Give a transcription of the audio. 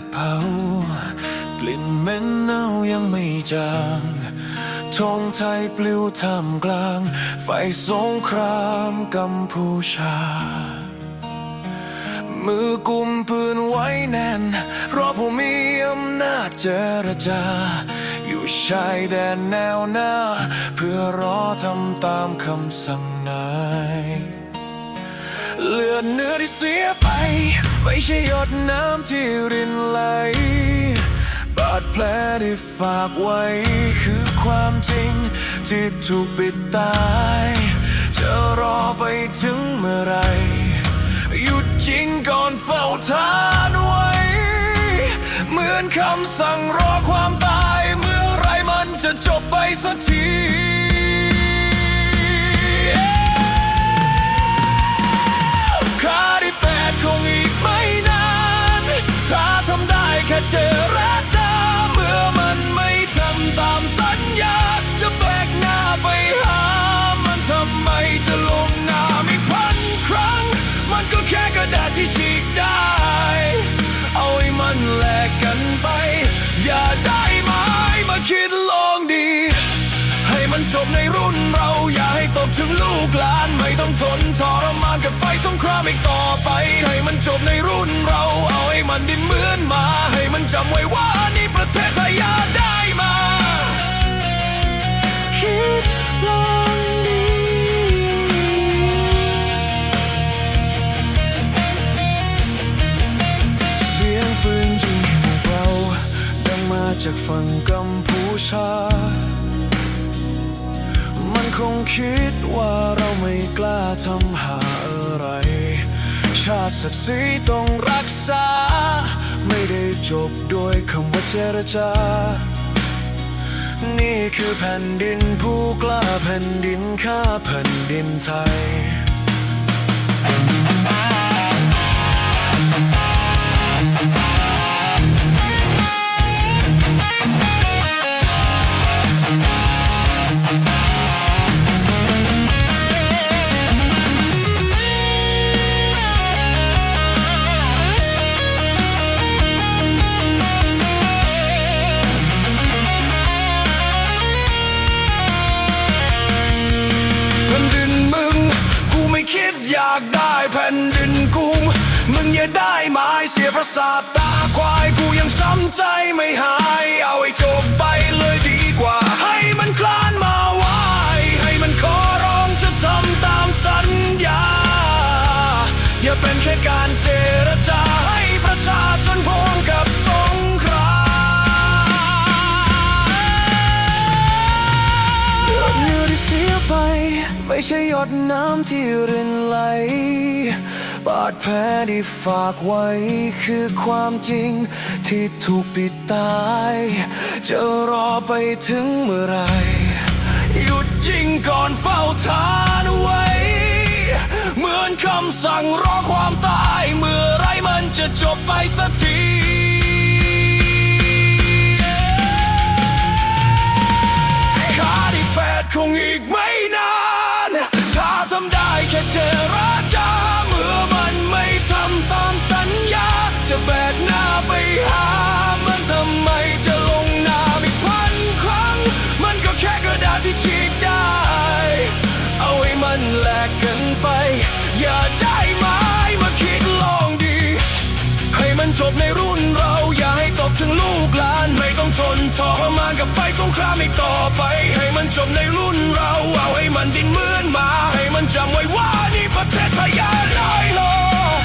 ดเผากลิ่นเหม็นเน่ายังไม่จางธงไทยปลิวท่ามกลาง ไฟสงครามกัมพูชา มือกุมปืนไว้แน่น รอผู้มีอำนาจเจรจา อยู่ชายแดนแนวหน้า เพื่อรอทำตามคำสั่งนาย เลือดเนื้อที่เสียไป ไม่ใช่หยดน้ำที่รินไหล บาดแผลที่ฝากไว้ คือความจริงที่ถูกปิดตาย จะรอไปถึงเมื่อไรหยุดยิงก่อนเฝ้าทานไว้ เหมือนคำสั่งรอความตาย เมื่อไรมันจะจบไปสักทีานไม่ต้องทนทรมานกับไฟสงครามอีกต่อไป ให้มันจบในรุ่นเราเอาให้มันดินเหมือนมา ให้มันจำไว้ว่านี่ประเทศไทยยาได้มาคิดลองดีเสียงปืนยิงเราดังมาจากฝั่งกัมพูชา คงคิดว่าเราไม่กล้าทำหาอะไร ชาติศักดิ์ศรีต้องรักษา ไม่ได้จบด้วยคำว่าเจรจา นี่คือแผ่นดินผู้กล้าแผ่นดินข้าแผ่นดินไทยากได้แผ่นดินกูมึงอย่าได้หมายเสียประสาทตาควายกูยังช้ำใจไม่หาย เอาให้จบไปเลยดีกว่า ให้มันคลานมาไหวให้มันขอร้องจะทำตามสัญญา อย่าเป็นแค่การเจร ไม่ใช่หยดน้ำที่รินไหล บาดแผลที่ฝากไว้คือความจริงที่ถูกปิดตาย จะรอไปถึงเมื่อไร หยุดยิงก่อนเฝ้าทานไว้ เหมือนคำสั่งรอความตาย เมื่อไรมันจะจบไปสักที ไป อย่าได้ไหมมาคิดลองดี ให้มันจบในรุ่นเรา อย่าให้ตกถึงลูกหลาน ไม่ต้องทนทรมานกับไฟสงครามอีกต่อไป ให้มันจบในรุ่นเรา เอาให้มันดินเหมือนมา ให้มันจำไว้ว่านี่ประเทศไทยอย่าได้หรอก